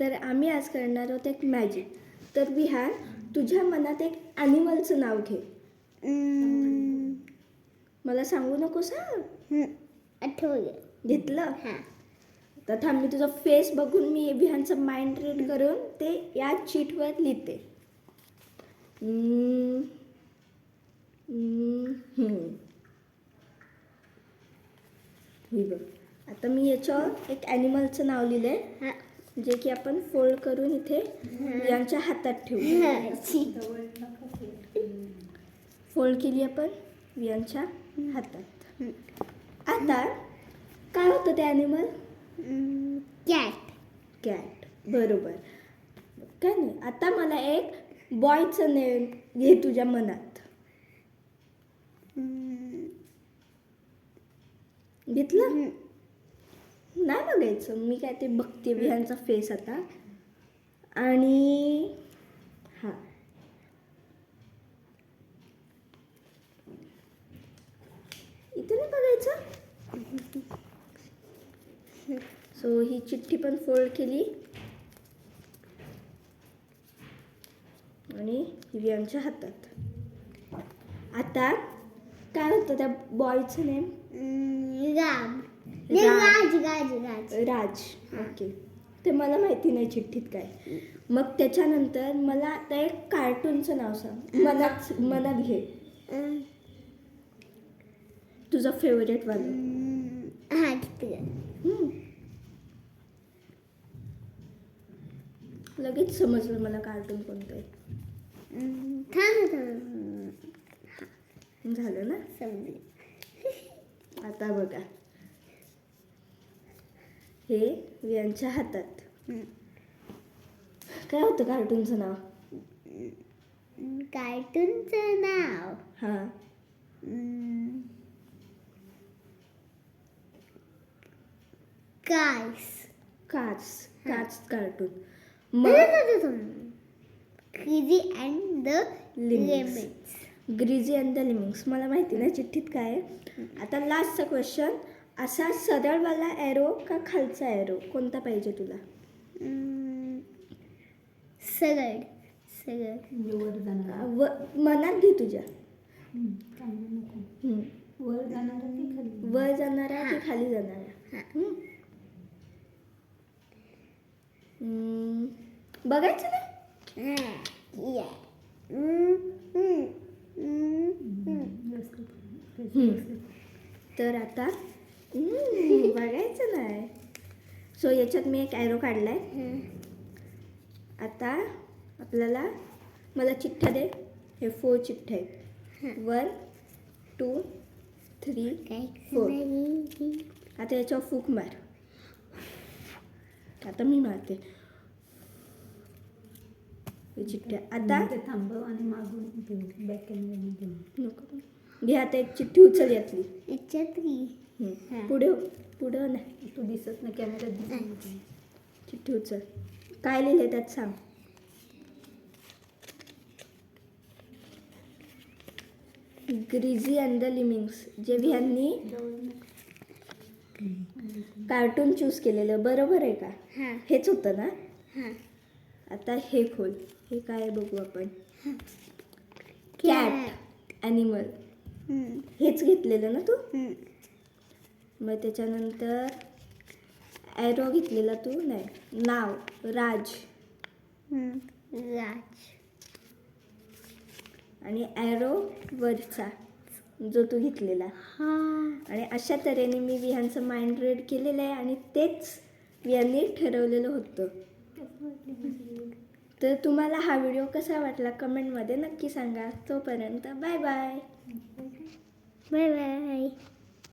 तर आम्ही आज करणार आहोत एक मॅजिक तर विहान तुझ्या मनात एक ॲनिमलचं नाव घे. मला सांगू नकोस हा hmm, आठवलं. घेतलं? हां. तर थांब मी तुझा फेस बघून मी विहानचं माइंड रीड करून ते या चीटवर लिहिते. आता मी याच्यावर एक ॲनिमलचं नाव लिहिलंय. हां. जे की आपण फोल्ड करून इथे विहानच्या हातात ठेवू. फोल्ड केली आपण विहानच्या हातात. आता काय होतं ते ॲनिमल Mm, कॅट कॅट बरोबर. काय नाही आता मला एक बॉयचं नेम घे तुझ्या मनात. Mm, घेतलं? नाही बघायचं. मी काय ते बघते विहानचा फेस आता. आणि हा. इथे नाही बघायचं? सो ही चिठ्ठी पण फोल्ड केली. आणि ही विहानच्या हातात. आता काय होतं त्या बॉयचं नेम राम. राज राज राज. राज. ओके. ते मला माहिती नाही चिठ्ठीत काय. मग त्याच्यानंतर मला आता एक कार्टूनचं नाव सांग. मनात मनात घे. तुझं फेवरेट वालं. हां ठीक आहे. हम्म. लगेच समजलं मला कार्टून कोणतं आहे. थांब थांब. झालं ना? समजले. आता बघा. हे यांच्या हातात. काय होतं कार्टूनचं नाव? कार्टूनचं नाव? हां. कास. काच काच cartoon. Grizzy and the. Lemmings Grizzy and the lemmings मला माहिती नाही चिठ्ठीत काय आहे. आता लास्टचा क्वेश्चन असा सरळवाला एरो का खालचा एरो कोणता पाहिजे तुला सगळ सगळ वर जाणार व मनात घे तुझ्या हम्म. वर जाणार की खाली वर जाणारा की खाली जाणारा हा. हम्म. हम्म. बघायचं. व्यवस्थित हम्म. तर आता बघायचं नाही सो याच्यात मी एक ॲरो काढलाय. आता आपल्याला मला चिठ्ठ्या दे. हे फोर चिठ्ठ्या आहेत. One two three. नाही. आता याच्यावर फूक मार. आता मी मारते. हे चिठ्ठ्या. आता ते थांबव आणि मागून घेऊ बॅक कॅमेरा घेऊ नको. घे आता एक चिठ्ठी उचल यातली. याच्यात की हम्म. हा. पुढे पुढं नाही. तू दिसत दिसत नाही. चिठ्ठी उचल काय लिहिले त्यात सांग. Grizzy and the lemmings. जे ह्यांनी कार्टून चूज केलेलं बरोबर आहे का? हां. हेच होतं ना? हां. आता हे खोल. हे काय बघू आपण. Cat animal. हेच घेतलेलं ना तू. मग त्याच्यानंतर ॲरो घेतलेला तू? नाही. नाव. राज. राज. आणि ॲरो वरचा जो तू घेतलेला. हा. आणि अशा तऱ्हेने मी विहानचं माइंड रीड केलेलं आहे आणि तेच विहानने ठरवलेलं होतं. तर तुम्हाला हा व्हिडिओ कसा वाटला कमेंटमध्ये नक्की सांगा. तोपर्यंत बाय बाय बाय बाय